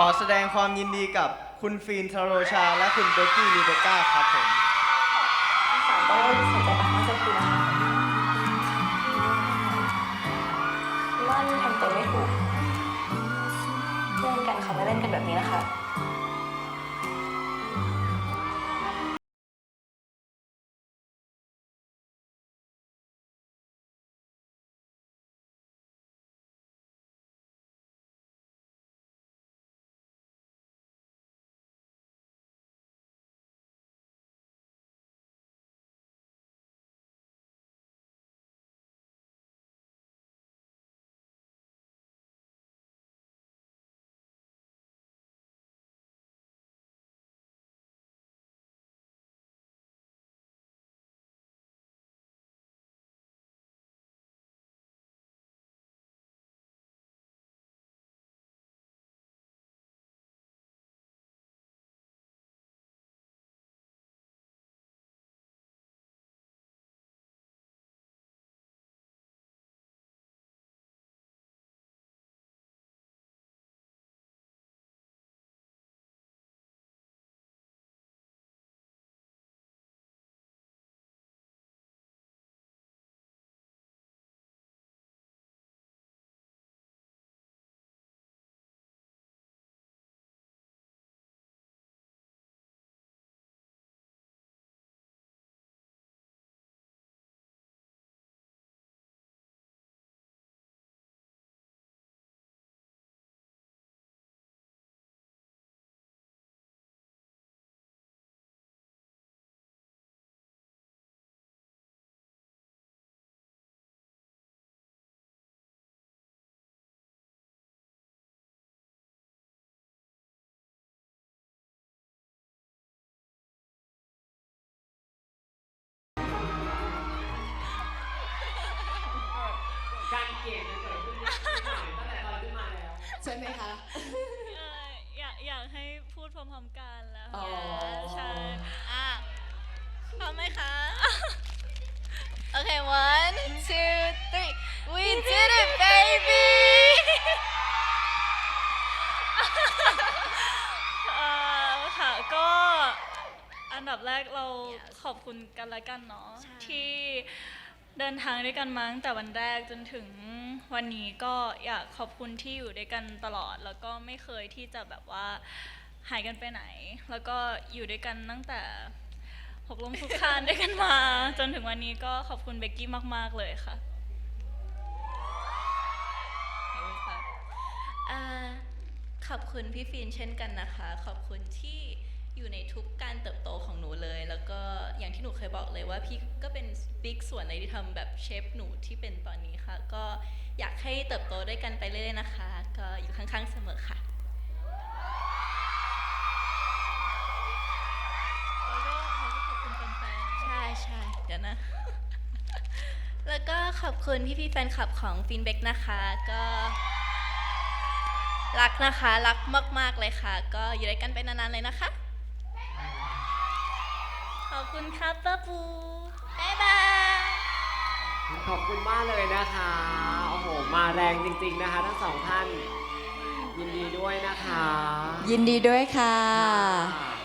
ขอแสดงความยินดีกับคุณฟีนทโรชา และคุณเบกกี้รีเบก้าครับผมสาวก็สนใจปากมากสักทีนะคะม่นทำตัวไม่ถูกเพื่อนกันเขาไม่เล่นกันแบบนี้นะคะ เกลียดจะเกิดขึ้นตั้งแต่ตอนขึ้นมาแล้ว ใช่ไหมคะ เอ่ออยากอยากให้พูดพร้อมๆกันแล้วอ๋อ ใช่อะพร้อมไหมคะ โอเค one two three we did it baby เอ่อค่ะก็อันดับแรกเราขอบคุณกันและกันเนาะใช่ที่ เดินทางด้วยกันมาตั้งแต่วันแรกจนถึงวันนี้ก็อยากขอบคุณที่อยู่ด้วยกันตลอด แล้วก็ไม่เคยที่จะแบบว่าหายกันไปไหน แล้วก็อยู่ด้วยกันตั้งแต่หกลมทุกคานด้วยกันมา จนถึงวันนี้ก็ขอบคุณเบกกี้มากๆเลยค่ะขอบคุณพี่ฟินเช่นกันนะคะ ขอบคุณที่อยู่ในทุกการเติบโต หนูเคยบอกเลยว่าพี่ก็เป็นบิ๊กส่วนในที่ทำแบบเชฟหนูที่เป็นตอนนี้ค่ะ ก็อยากให้เติบโตด้วยกันไปเรื่อยๆนะคะ ก็อยู่ข้างๆเสมอค่ะแล้วก็เราก็ขอบคุณแฟนๆใช่ใช่เดี๋ยวนะ แล้วก็ขอบคุณพี่ๆแฟนคลับของฟินเบกนะคะ ก็รักนะคะ รักมาก ๆ เลยค่ะ ก็อยู่ด้วยกันไปนาน ๆ เลยนะคะ อบคุณครับป้าปูบ๊ายบาย ขอบคุณมากเลยนะคะ โอ้โห มาแรงจริงๆนะคะ ทั้งสองท่าน ยินดีด้วยนะคะ ยินดีด้วยค่ะ ค่ะ